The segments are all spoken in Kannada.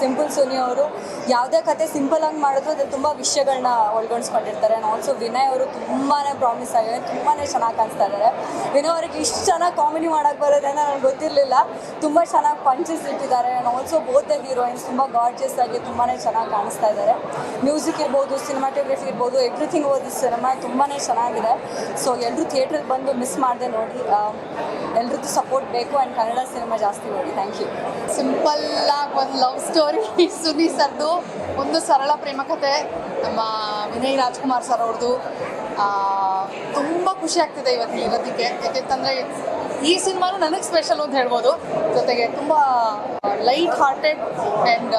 ಸಿಂಪಲ್ ಸೋನಿ ಅವರು ಯಾವುದೇ ಕತೆ ಸಿಂಪಲ್ ಆಗಿ ಮಾಡಿದ್ರು ಅದು ತುಂಬ ವಿಷಯಗಳನ್ನ ಒಳ್ಗೊಂಡ್ಸ್ಕೊಂಡಿರ್ತಾರೆ. ಆ್ಯಂಡ್ ಆಲ್ಸೋ ವಿನಯ್ ಅವರು ತುಂಬಾ ಪ್ರಾಮಿಸ್ ಆಗಿದೆ ತುಂಬಾ ಚೆನ್ನಾಗಿ ಕಾಣಿಸ್ತಾ ಇದ್ದಾರೆ. ವಿನಯ್ ಅವ್ರಿಗೆ ಇಷ್ಟು ಚೆನ್ನಾಗಿ ಕಾಮಿಡಿ ಮಾಡೋಕ್ಕೆ ಬರೋದೇ ನನಗೆ ಗೊತ್ತಿರಲಿಲ್ಲ. ತುಂಬ ಚೆನ್ನಾಗಿ ಪಂಚಸ್ ಇಟ್ಟಿದ್ದಾರೆ. ಆ್ಯಂಡ್ ಆಲ್ಸೋ ಬೋತ್ ಹೀರೋಯಿನ್ಸ್ ತುಂಬ ಗಾರ್ಜಿಯಸ್ ಆಗಿ ತುಂಬಾ ಚೆನ್ನಾಗಿ ಕಾಣಿಸ್ತಾ ಇದ್ದಾರೆ. ಮ್ಯೂಸಿಕ್ ಇರ್ಬೋದು ಸಿನಿಮಾಟೋಗ್ರಫಿ ಇರ್ಬೋದು ಎವ್ರಿಥಿಂಗ್ ಓದಿ ಸಿನಿಮಾ ತುಂಬಾ ಚೆನ್ನಾಗಿದೆ. ಸೊ ಎಲ್ಲರೂ ಥಿಯೇಟ್ರಿಗೆ ಬಂದು ಮಿಸ್ ಮಾಡದೆ ನೋಡಿ ಎಲ್ರದ್ದು ಸಪೋರ್ಟ್ ಬೇಕು ಆ್ಯಂಡ್ ಕನ್ನಡ ಸಿನಿಮಾ ಜಾಸ್ತಿ ನೋಡಿ. ಥ್ಯಾಂಕ್ ಯು ಸಿಂಪಲ್ ಆಗಿ ಒಂದು ಲವ್ ಸ್ಟೋರಿ ಸುನಿ ಸರ್ದು. ಒಂದು ಸರಳ ಪ್ರೇಮ ಕಥೆ ನಮ್ಮ ವಿನಯ್ ರಾಜ್ಕುಮಾರ್ ಸರ್ ಅವ್ರದ್ದು ತುಂಬ ಖುಷಿ ಆಗ್ತಿದೆ ಇವತ್ತು ಇವತ್ತಿಗೆ. ಯಾಕೆಂತಂದರೆ ಈ ಸಿನಿಮಾನು ನನಗೆ ಸ್ಪೆಷಲ್ ಅಂತ ಹೇಳ್ಬೋದು. ಜೊತೆಗೆ ತುಂಬ ಲೈಟ್ ಹಾರ್ಟೆಡ್ ಆ್ಯಂಡ್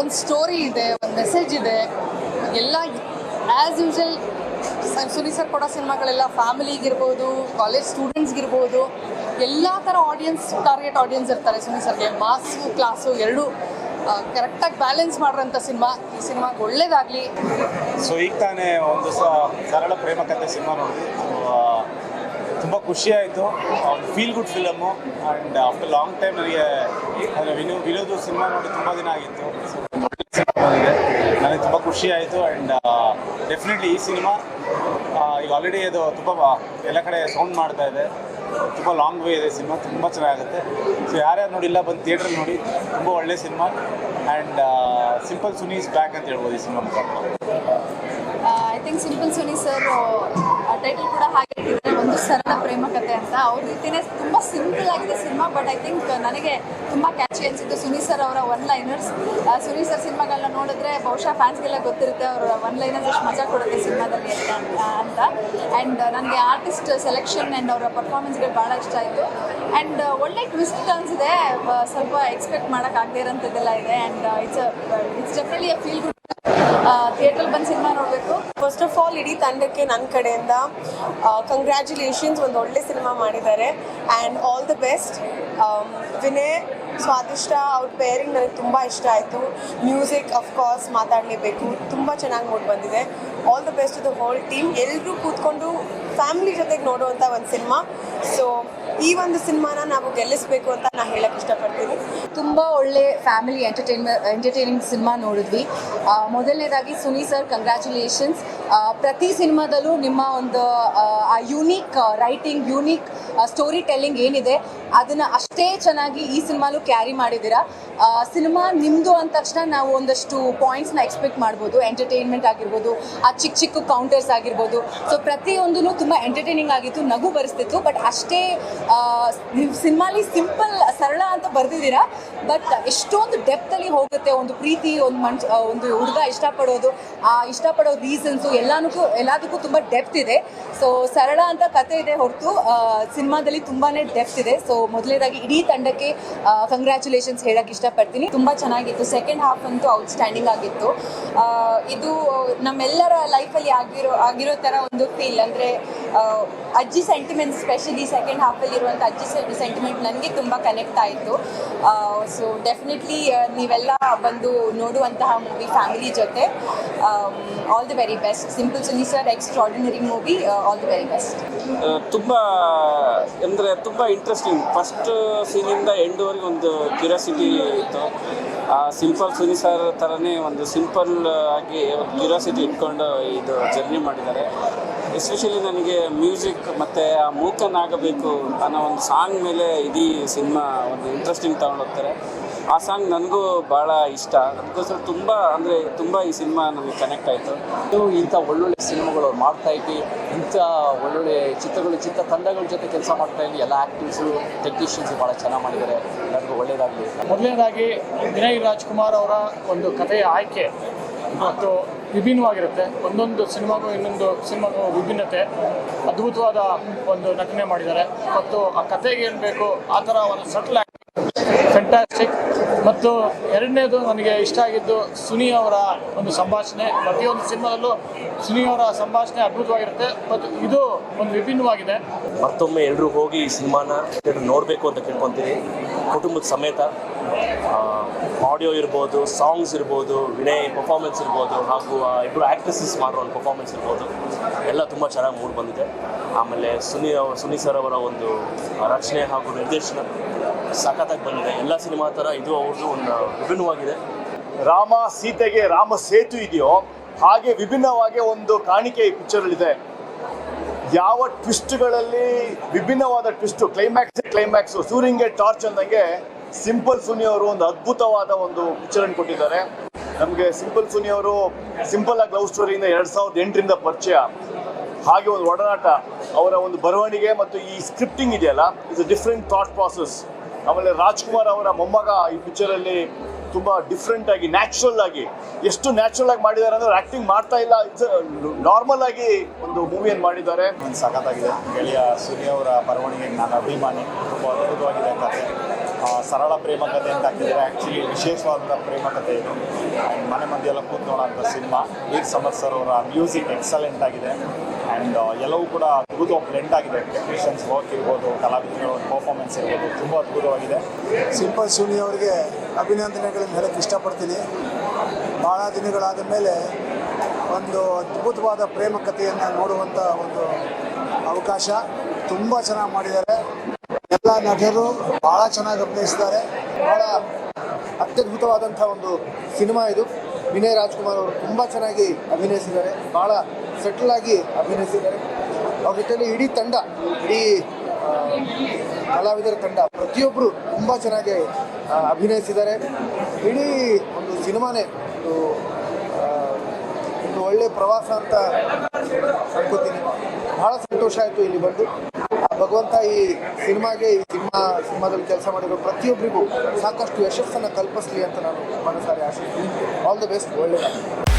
ಒಂದು ಸ್ಟೋರಿ ಇದೆ, ಒಂದು ಮೆಸೇಜ್ ಇದೆ. ಎಲ್ಲ ಆ್ಯಸ್ ಯೂಶಲ್ ಸುನಿ ಸರ್ ಕೊಡೋ ಸಿನಿಮಾಗಳೆಲ್ಲ ಫ್ಯಾಮಿಲಿಗಿರ್ಬೋದು, ಕಾಲೇಜ್ ಸ್ಟೂಡೆಂಟ್ಸ್ಗಿರ್ಬೋದು, ಎಲ್ಲ ಥರ ಆಡಿಯನ್ಸ್ ಟಾರ್ಗೆಟ್ ಆಡಿಯನ್ಸ್ ಇರ್ತಾರೆ ಸುನಿ ಸರ್ಗೆ. ಮಾಸು ಕ್ಲಾಸು ಎರಡೂ ಕರೆಕ್ಟಾಗಿ ಬ್ಯಾಲೆನ್ಸ್ ಮಾಡಿರೋಂಥ ಸಿನಿಮಾ. ಈ ಸಿನಿಮಾಗೆ ಒಳ್ಳೇದಾಗಲಿ. ಸೊ ಈಗ ತಾನೇ ಒಂದು ಸರಳ ಪ್ರೇಮ ಕಥೆ ಸಿನಿಮಾ ನೋಡಿ ತುಂಬ ಖುಷಿಯಾಯಿತು. Feel good film and after long time ನನಗೆ ವಿನು, ವಿನೋದು ಸಿನಿಮಾ ನೋಡಿ ತುಂಬ ದಿನ ಆಗಿತ್ತು. ನನಗೆ ತುಂಬ ಖುಷಿ ಆಯಿತು ಆ್ಯಂಡ್ ಡೆಫಿನೆಟ್ಲಿ ಈ ಸಿನಿಮಾ ಈಗ ಆಲ್ರೆಡಿ ಅದು ತುಂಬ ಎಲ್ಲ ಕಡೆ ಸೌಂಡ್ ಮಾಡ್ತಾ ಇದೆ. ತುಂಬ ಲಾಂಗ್ ವೇ ಇದೆ ಸಿನಿಮಾ ತುಂಬ ಚೆನ್ನಾಗುತ್ತೆ ಸೊ ಯಾರ್ಯಾರು ನೋಡಿಲ್ಲ ಬಂದು ಥಿಯೇಟ್ರಲ್ಲಿ ನೋಡಿ, ತುಂಬ ಒಳ್ಳೆ cinema and simple Suni is back ಅಂತ ಹೇಳ್ಬೋದು ಈ ಸಿನಿಮಾ ಮುಖಾಂತರ. I think simple Suni sir title ಕೂಡ ಹಾಗೆ ಒಂದು ಸರಳ ಪ್ರೇಮ ಕತೆ ಅಂತ. ಅವ್ರ ರೀತಿನೇ ತುಂಬಾ ಸಿಂಪಲ್ ಆಗಿದೆ ಸಿನಿಮಾ ಬಟ್ ಐ ಥಿಂಕ್ ನನಗೆ ತುಂಬಾ ಕ್ಯಾಚಿ ಅನ್ಸಿತ್ತು ಸುನಿ ಸರ್ ಅವರ ಒನ್ ಲೈನರ್ಸ್ ಸುನಿ ಸರ್ ಸಿನಿಮಾಗಳನ್ನ ನೋಡಿದ್ರೆ ಬಹುಶಃ ಫ್ಯಾನ್ಸ್ಗೆಲ್ಲ ಗೊತ್ತಿರುತ್ತೆ, ಅವರ ಒನ್ ಲೈನರ್ಸ್ ಎಷ್ಟು ಮಜಾ ಕೊಡುತ್ತೆ ಸಿನಿಮಾದಲ್ಲಿ ಅಂತ ಆ್ಯಂಡ್ ನನಗೆ ಆರ್ಟಿಸ್ಟ್ ಸೆಲೆಕ್ಷನ್ ಅಂಡ್ ಅವರ ಪರ್ಫಾರ್ಮೆನ್ಸ್ಗಳು ಬಹಳ ಇಷ್ಟ ಆಯಿತು. ಅಂಡ್ ಒಳ್ಳೆ ಟ್ವಿಸ್ಟ್ ಅನ್ಸಿದೆ ಸ್ವಲ್ಪ ಎಕ್ಸ್ಪೆಕ್ಟ್ ಮಾಡೋಕ್ಕಾಗದೇ ಇರೋಂಥದ್ದೆಲ್ಲ ಇದೆ. And it's it's definitely a feel good ಥಿಯೇಟ್ರಲ್ಲಿ ಬಂದು ಸಿನಿಮಾ ನೋಡಬೇಕು. ಫಸ್ಟ್ ಆಫ್ ಆಲ್ ಇಡೀ ತಂಡಕ್ಕೆ ನನ್ನ ಕಡೆಯಿಂದ ಕಂಗ್ರ್ಯಾಚುಲೇಷನ್ಸ್ ಒಂದು ಒಳ್ಳೆ ಸಿನಿಮಾ ಮಾಡಿದ್ದಾರೆ. And all the best Vinay, Swadishta ಅವ್ರ ಪೇರಿಂಗ್ ನನಗೆ ತುಂಬ ಇಷ್ಟ ಆಯಿತು. ಮ್ಯೂಸಿಕ್ ಅಫ್ಕೋರ್ಸ್ ಮಾತಾಡಲೇಬೇಕು. ತುಂಬ ಚೆನ್ನಾಗಿ ಮೂಡ್ ಬಂದಿದೆ. All the best the whole team ಎಲ್ಲರೂ ಕೂತ್ಕೊಂಡು ಫ್ಯಾಮಿಲಿ ಜೊತೆಗೆ ನೋಡುವಂಥ ಒಂದು ಸಿನಿಮಾ ಸೊ ಈ ಒಂದು ಸಿನಿಮಾನ ನಾವು ಗೆಲ್ಲಿಸಬೇಕು ಅಂತ ನಾನು ಹೇಳಕ್ಕೆ ಇಷ್ಟಪಡ್ತೀನಿ. ತುಂಬ ಒಳ್ಳೆ ಫ್ಯಾಮಿಲಿ ಎಂಟರ್ಟೈನ್ಮೆಂಟ್ ಎಂಟರ್ಟೈನಿಂಗ್ ಸಿನಿಮಾ ನೋಡಿದ್ವಿ. ಮೊದಲನೇದಾಗಿ ಸುನಿ ಸರ್ ಕಂಗ್ರ್ಯಾಚುಲೇಷನ್ಸ್ ಪ್ರತಿ ಸಿನಿಮಾದಲ್ಲೂ ನಿಮ್ಮ ಒಂದು, ಆ unique writing unique story telling ಏನಿದೆ, ಅದನ್ನು ಅಷ್ಟೇ ಚೆನ್ನಾಗಿ ಈ ಸಿನಿಮಾಲು ಕ್ಯಾರಿ ಮಾಡಿದ್ದೀರಾ? ಸಿನಿಮಾ ನಿಮ್ಮದು ಅಂದ ತಕ್ಷಣ ನಾವು ಒಂದಷ್ಟು ಪಾಯಿಂಟ್ಸ್ನ ಎಕ್ಸ್ಪೆಕ್ಟ್ ಮಾಡ್ಬೋದು. ಎಂಟರ್ಟೈನ್ಮೆಂಟ್ ಆಗಿರ್ಬೋದು, ಆ ಚಿಕ್ಕ ಚಿಕ್ಕ ಕೌಂಟರ್ಸ್ ಆಗಿರ್ಬೋದು. ಸೊ ಪ್ರತಿಯೊಂದೂ ತುಂಬ ಎಂಟರ್ಟೈನಿಂಗ್ ಆಗಿತ್ತು, ನಗು ಬರೆಸ್ತಿತ್ತು. ಬಟ್ ಅಷ್ಟೇ ಸಿನಿಮಾಲಿ ಸಿಂಪಲ್ ಸರಳ ಅಂತ ಬರೆದಿದ್ದೀರಾ? ಬಟ್ ಎಷ್ಟೊಂದು ಡೆಪ್ತಲ್ಲಿ ಹೋಗುತ್ತೆ ಒಂದು ಪ್ರೀತಿ, ಒಂದು ಮನ್ಸ್ ಒಂದು ಹುಡುಗ ಇಷ್ಟಪಡೋದು, ಆ ಇಷ್ಟಪಡೋ ರೀಸನ್ಸು ಎಲ್ಲನಕ್ಕೂ ಎಲ್ಲದಕ್ಕೂ ತುಂಬ ಡೆಪ್ತ್ ಇದೆ. ಸೊ ಸರಳ ಅಂತ ಕತೆ ಇದೆ ಹೊರತು ಸಿನಿಮಾದಲ್ಲಿ ತುಂಬಾ ಡೆಪ್ತ್ ಇದೆ. ಸೊ ಮೊದಲನೇದಾಗಿ ಇಡೀ ತಂಡಕ್ಕೆ ಕಂಗ್ರ್ಯಾಚುಲೇಷನ್ಸ್ ಹೇಳಕ್ ಇಷ್ಟಪಡ್ತೀನಿ. ತುಂಬಾ ಚೆನ್ನಾಗಿತ್ತು. ಸೆಕೆಂಡ್ ಹಾಫ್ ಅಂತೂ ಔಟ್ಸ್ಟ್ಯಾಂಡಿಂಗ್ ಆಗಿತ್ತು. ಆ, ಇದು ನಮ್ಮೆಲ್ಲರ ಲೈಫಲ್ಲಿ ಆಗಿರೋ ಆಗಿರೋ ತರ ಒಂದು ಫೀಲ್ ಅಂದ್ರೆ ಅಜ್ಜಿ ಸೆಂಟಿಮೆಂಟ್ ಸ್ಪೆಷಲಿ ಸೆಕೆಂಡ್ ಹಾಫಲ್ಲಿ ಇರುವಂಥ ಅಜ್ಜಿ ಸೆಂಟಿಮೆಂಟ್ ನನಗೆ ತುಂಬ ಕನೆಕ್ಟ್ ಆಯಿತು. ಸೊ ಡೆಫಿನೆಟ್ಲಿ ನೀವೆಲ್ಲ ಬಂದು ನೋಡುವಂತಹ ಮೂವಿ ಫ್ಯಾಮಿಲಿ ಜೊತೆ. All the very best simple Suni sir extraordinary movie all the very best ತುಂಬ ಅಂದರೆ ತುಂಬ ಇಂಟ್ರೆಸ್ಟಿಂಗ್ ಫಸ್ಟ್ ಸೀನಿಂದ ಎಂಡ್ವರೆಗೆ ಒಂದು ಕ್ಯೂರಿಯಾಸಿಟಿ ಇತ್ತು. ಆ ಸಿಂಪಲ್ ಸುನಿ ಸರ್ ಥರನೇ ಒಂದು ಸಿಂಪಲ್ ಆಗಿ ಒಂದು ಕ್ಯೂರಿಯಾಸಿಟಿ ಇಟ್ಕೊಂಡು ಇದು ಜರ್ನಿ ಮಾಡಿದ್ದಾರೆ. ಎಸ್ಪೆಷಲಿ ನನಗೆ ಮ್ಯೂಸಿಕ್ ಮತ್ತು ಆ ಮೂಕನಾಗಬೇಕು ಅನ್ನೋ ಒಂದು ಸಾಂಗ್ ಮೇಲೆ ಇಡೀ ಸಿನಿಮಾ ಒಂದು ಇಂಟ್ರೆಸ್ಟಿಂಗ್ ತಗೊಂಡೋಗ್ತಾರೆ ಆ ಸಾಂಗ್ ನನಗೂ ಭಾಳ ಇಷ್ಟ. ಅದಕ್ಕೋಸ್ಕರ ತುಂಬ ಅಂದರೆ ತುಂಬ ಈ ಸಿನಿಮಾ ನನಗೆ ಕನೆಕ್ಟ್ ಆಯಿತು. ಇದು ಇಂಥ ಒಳ್ಳೊಳ್ಳೆ ಸಿನಿಮಾಗಳು ಅವ್ರು ಮಾಡ್ತಾ ಇದ್ವಿ ಇಂಥ ಒಳ್ಳೊಳ್ಳೆ ಚಿತ್ರಗಳು ಚಿತ್ರ ತಂಡಗಳ ಜೊತೆ ಕೆಲಸ ಮಾಡ್ತಾ ಇದ್ವಿ ಎಲ್ಲ ಆ್ಯಕ್ಟಿವ್ಸು ಟೆಕ್ನಿಷಿಯನ್ಸು ಭಾಳ ಚೆನ್ನಾಗಿ ಮಾಡಿದ್ದಾರೆ ಎಲ್ಲರಿಗೂ ಒಳ್ಳೆಯದಾಗಲಿ ಮೊದಲನೇದಾಗಿ ವಿನಯ್ ರಾಜ್ಕುಮಾರ್ ಅವರ ಒಂದು ಕಥೆಯ ಆಯ್ಕೆ ಮತ್ತು ವಿಭಿನ್ನವಾಗಿರುತ್ತೆ. ಒಂದೊಂದು ಸಿನಿಮಾಗೂ ಇನ್ನೊಂದು ಸಿನಿಮಾಗೂ ವಿಭಿನ್ನತೆ ಅದ್ಭುತವಾದ ಒಂದು ನಟನೆ ಮಾಡಿದ್ದಾರೆ. ಮತ್ತು ಆ ಕಥೆಗೆ ಏನು ಬೇಕು ಆ ಥರ ಒಂದು ಸಟ್ಲ್ ಫ್ಯಾಂಟಾಸ್ಟಿಕ್ ಮತ್ತು ಎರಡನೇದು ನನಗೆ ಇಷ್ಟ ಆಗಿದ್ದು ಸುನಿ ಅವರ ಒಂದು ಸಂಭಾಷಣೆ. ಪ್ರತಿಯೊಂದು ಸಿನಿಮಾದಲ್ಲೂ ಸುನಿ ಅವರ ಸಂಭಾಷಣೆ ಅದ್ಭುತವಾಗಿರುತ್ತೆ. ಮತ್ತು ಇದು ಒಂದು ವಿಭಿನ್ನವಾಗಿದೆ. ಮತ್ತೊಮ್ಮೆ ಎಲ್ಲರೂ ಹೋಗಿ ಈ ಸಿನಿಮಾನ ನೋಡಬೇಕು ಅಂತ ಕೇಳ್ಕೊತೀನಿ ಕುಟುಂಬದ ಸಮೇತ. ಆಡಿಯೋ ಇರ್ಬೋದು ಸಾಂಗ್ಸ್ ಇರ್ಬೋದು, ವಿನಯ್ ಪರ್ಫಾರ್ಮೆನ್ಸ್ ಇರ್ಬೋದು, ಹಾಗೂ ಇಬ್ಬರು ಆ್ಯಕ್ಟ್ರೆಸಸ್ ಮಾಡೋ ಒಂದು ಪರ್ಫಾರ್ಮೆನ್ಸ್ ಇರ್ಬೋದು. ಎಲ್ಲ ತುಂಬ ಚೆನ್ನಾಗಿ ಮೂಡ್ ಬಂದಿದೆ. ಆಮೇಲೆ ಸುನಿ ಸುನಿ ಸರ್ ಅವರ ಒಂದು ರಚನೆ ಹಾಗೂ ನಿರ್ದೇಶನ ಸಖತ್ತಾಗಿ ಬಂದಿದೆ. ಎಲ್ಲ ಸಿನಿಮಾ ಥರ ಇದು ಅವ್ರದ್ದು ಒಂದು ವಿಭಿನ್ನವಾಗಿದೆ. ರಾಮ ಸೀತೆಗೆ ರಾಮ ಸೇತು ಇದೆಯೋ? ಹಾಗೆ ವಿಭಿನ್ನವಾಗಿ ಒಂದು ಕಾಣಿಕೆ ಈ ಪಿಕ್ಚರಲ್ಲಿದೆ ಯಾವ ಟ್ವಿಸ್ಟ್ಗಳಲ್ಲಿ ವಿಭಿನ್ನವಾದ ಟ್ವಿಸ್ಟು ಕ್ಲೈಮ್ಯಾಕ್ಸ್ ಕ್ಲೈಮ್ಯಾಕ್ಸು ಸೂರಿಂಗೆ ಟಾರ್ಚ್ ಅಂದಂಗೆ ಸಿಂಪಲ್ ಸುನಿ ಅವರು ಒಂದು ಅದ್ಭುತವಾದ ಒಂದು ಪಿಕ್ಚರ್ ಅನ್ನು ಕೊಟ್ಟಿದ್ದಾರೆ. ನಮಗೆ ಸಿಂಪಲ್ ಸುನಿ ಅವರು ಸಿಂಪಲ್ ಆಗಿ ಲವ್ ಸ್ಟೋರಿಯಿಂದ ಎರಡ್ ಸಾವಿರದ ಎಂಟರಿಂದ ಪರಿಚಯ. ಹಾಗೆ ಒಂದು ಒಡನಾಟ, ಅವರ ಒಂದು ಬರವಣಿಗೆ ಮತ್ತು ಈ ಸ್ಕ್ರಿಪ್ಟಿಂಗ್ ಇದೆಯಲ್ಲ it's a different thought process ಆಮೇಲೆ ರಾಜ್ಕುಮಾರ್ ಅವರ ಮೊಮ್ಮಗ ಈ ಪಿಕ್ಚರಲ್ಲಿ ತುಂಬ ಡಿಫ್ರೆಂಟ್ ಆಗಿ ನ್ಯಾಚುರಲ್ ಆಗಿ, ಎಷ್ಟು ನ್ಯಾಚುರಲ್ ಆಗಿ ಮಾಡಿದ್ದಾರೆ ಅಂದ್ರೆ ಆಕ್ಟಿಂಗ್ ಮಾಡ್ತಾ ಇಲ್ಲ. ಇಟ್ಸ್ ನಾರ್ಮಲ್ ಆಗಿ ಒಂದು ಮೂವಿಯನ್ನು ಮಾಡಿದ್ದಾರೆ. ಸಾಕಾಗಿದೆ ಗೆಳೆಯ ಸೂರ್ಯ ಅವರ ಬರವಣಿಗೆ ನಾನು ಅಭಿಮಾನಿ, ತುಂಬ ಅದ್ಭುತವಾಗಿದೆ ಕಥೆ ಸರಳ ಪ್ರೇಮ ಕಥೆ ಅಂತ ಹಾಕಿದ್ದಾರೆ ಆ್ಯಕ್ಚುಲಿ ವಿಶೇಷವಾದ ಪ್ರೇಮ ಕಥೆ ಇದು. ಆ್ಯಂಡ್ ಮನೆ ಮಂದಿಯೆಲ್ಲ ಕೂತ್ ನೋಡೋಂಥ ಸಿನಿಮಾ, ವೀರ್ ಸಮರ್ಥ್ ಸರ್ ಅವರ ಮ್ಯೂಸಿಕ್ ಎಕ್ಸಲೆಂಟ್ ಆಗಿದೆ. ಆ್ಯಂಡ್ ಎಲ್ಲವೂ ಕೂಡ ಅದ್ಭುತ ಬ್ಲೆಂಡ್ ಆಗಿದೆ. ಟೆಕ್ನಿಷಿಯನ್ಸ್ ವರ್ಕ್ ಇರ್ಬೋದು ಕಲಾವಿದರ ಪರ್ಫಾರ್ಮೆನ್ಸ್ ಇರ್ಬೋದು, ತುಂಬ ಅದ್ಭುತವಾಗಿದೆ. ಸಿಂಪಲ್ ಸುನಿ ಅವರಿಗೆ ಅಭಿನಂದನೆಗಳನ್ನು ಹೇಳಕ್ಕೆ ಇಷ್ಟಪಡ್ತೀನಿ. ಭಾಳ ದಿನಗಳಾದ ಮೇಲೆ ಒಂದು ಅದ್ಭುತವಾದ ಪ್ರೇಮ ಕಥೆಯನ್ನು ನೋಡುವಂಥ ಒಂದು ಅವಕಾಶ. ತುಂಬ ಚೆನ್ನಾಗಿ ಮಾಡಿದ್ದಾರೆ. ಎಲ್ಲ ನಟರು ಬಹಳ ಚೆನ್ನಾಗಿ ಅಭಿನಯಿಸಿದ್ದಾರೆ ಬಹಳ ಅತ್ಯದ್ಭುತವಾದಂಥ ಒಂದು ಸಿನಿಮಾ ಇದು. ವಿನಯ್ ರಾಜ್ಕುಮಾರ್ ಅವರು ತುಂಬ ಚೆನ್ನಾಗಿ ಅಭಿನಯಿಸಿದ್ದಾರೆ. ಬಹಳ ಸೆಟಲ್ ಆಗಿ ಅಭಿನಯಿಸಿದ್ದಾರೆ. ಅವ್ರ ಜೊತೆಲಿ ಇಡೀ ತಂಡ, ಇಡೀ ಕಲಾವಿದರ ತಂಡ ಪ್ರತಿಯೊಬ್ಬರು ತುಂಬ ಚೆನ್ನಾಗಿ ಅಭಿನಯಿಸಿದ್ದಾರೆ. ಇಡೀ ಒಂದು ಸಿನಿಮಾನೇ ಒಂದು ಒಂದು ಒಳ್ಳೆ ಪ್ರವಾಸ ಅಂತ ಅನ್ಕೋತೀನಿ. ಬಹಳ ಸಂತೋಷ ಆಯಿತು ಇಲ್ಲಿ ಬಂದು. ಭಗವಂತ ಈ ಸಿನಿಮಾಗೆ, ಈ ಸಿನಿಮಾ, ಸಿನಿಮಾದಲ್ಲಿ ಕೆಲಸ ಮಾಡಿರೋ ಪ್ರತಿಯೊಬ್ಬರಿಗೂ ಸಾಕಷ್ಟು ಯಶಸ್ಸನ್ನು ಕಲ್ಪಿಸಲಿ ಅಂತ ನಾನು ಮನಸಾರೆ ಆಶಿಸ್ತೀನಿ. ಆಲ್ ದ ಬೆಸ್ಟ್ ಒಳ್ಳೆಯದಾಗಲಿ